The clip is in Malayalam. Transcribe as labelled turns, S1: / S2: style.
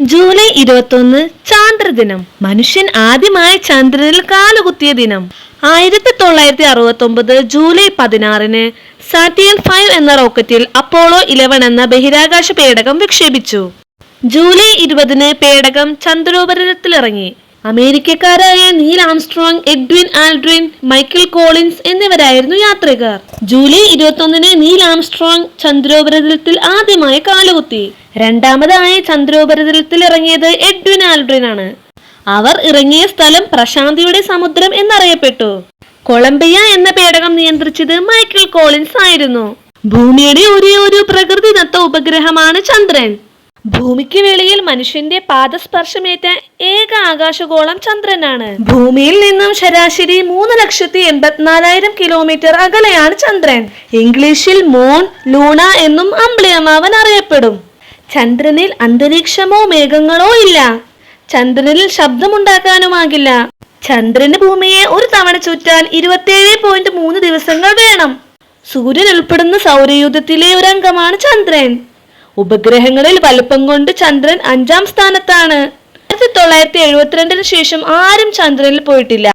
S1: ജൂലൈ ഇരുപത്തൊന്ന് ചാന്ദ്രദിനം. മനുഷ്യൻ ആദ്യമായി ചന്ദ്രനിൽ കാലുകുത്തിയ ദിനം. ആയിരത്തി തൊള്ളായിരത്തി അറുപത്തി ഒമ്പത് ജൂലൈ പതിനാറിന് സാറ്റിയൻ ഫൈവ് എന്ന റോക്കറ്റിൽ അപ്പോളോ ഇലവൻ എന്ന ബഹിരാകാശ പേടകം വിക്ഷേപിച്ചു. ജൂലൈ ഇരുപതിന് പേടകം ചന്ദ്രോപരിതലത്തിലിറങ്ങി. അമേരിക്കക്കാരായ Neil Armstrong Edwin Aldrin Michael Collins എന്നിവരായിരുന്നു യാത്രികർ. ജൂലൈ ഇരുപത്തൊന്നിന് നീൽ ആംസ്ട്രോങ് ചന്ദ്രോപരിതലത്തിൽ ആദ്യമായി കാലുകുത്തി. രണ്ടാമതായി ചന്ദ്രോപരിതലത്തിൽ ഇറങ്ങിയത് എഡ്വിൻ ആൽഡ്രിൻ ആണ് അവർ ഇറങ്ങിയ സ്ഥലം പ്രശാന്തിയുടെ സമുദ്രം എന്നറിയപ്പെട്ടു. കൊളംബിയ എന്ന പേടകം നിയന്ത്രിച്ചത് മൈക്കിൾ കോളിൻസ് ആയിരുന്നു. ഭൂമിയുടെ ഒരേ ഒരു പ്രകൃതിദത്ത ഉപഗ്രഹമാണ് ചന്ദ്രൻ. ഭൂമിക്ക് വെളിയിൽ മനുഷ്യന്റെ പാദസ്പർശമേറ്റ ഏക ആകാശഗോളം ചന്ദ്രനാണ്. ഭൂമിയിൽ നിന്നും ശരാശരി മൂന്ന് ലക്ഷത്തി എൺപത്തിനാലായിരം കിലോമീറ്റർ അകലെയാണ് ചന്ദ്രൻ. ഇംഗ്ലീഷിൽ മൂൺ ലൂണ എന്നും അമ്പ്ലിയമാവൻ അറിയപ്പെടും. ചന്ദ്രനിൽ അന്തരീക്ഷമോ മേഘങ്ങളോ ഇല്ല. ചന്ദ്രനിൽ ശബ്ദമുണ്ടാക്കാനുമാകില്ല. ചന്ദ്രന് ഭൂമിയെ ഒരു തവണ ചുറ്റാൻ ഇരുപത്തിയേഴ് പോയിന്റ് മൂന്ന് ദിവസങ്ങൾ വേണം. സൂര്യൻ ഉൾപ്പെടുന്ന സൗരയൂഥത്തിലെ ഒരു അംഗമാണ് ചന്ദ്രൻ. ഉപഗ്രഹങ്ങളിൽ വലുപ്പം കൊണ്ട് ചന്ദ്രൻ അഞ്ചാം സ്ഥാനത്താണ്. ആയിരത്തി തൊള്ളായിരത്തി എഴുപത്തിരണ്ടിന് ശേഷം ആരും ചന്ദ്രനിൽ പോയിട്ടില്ല.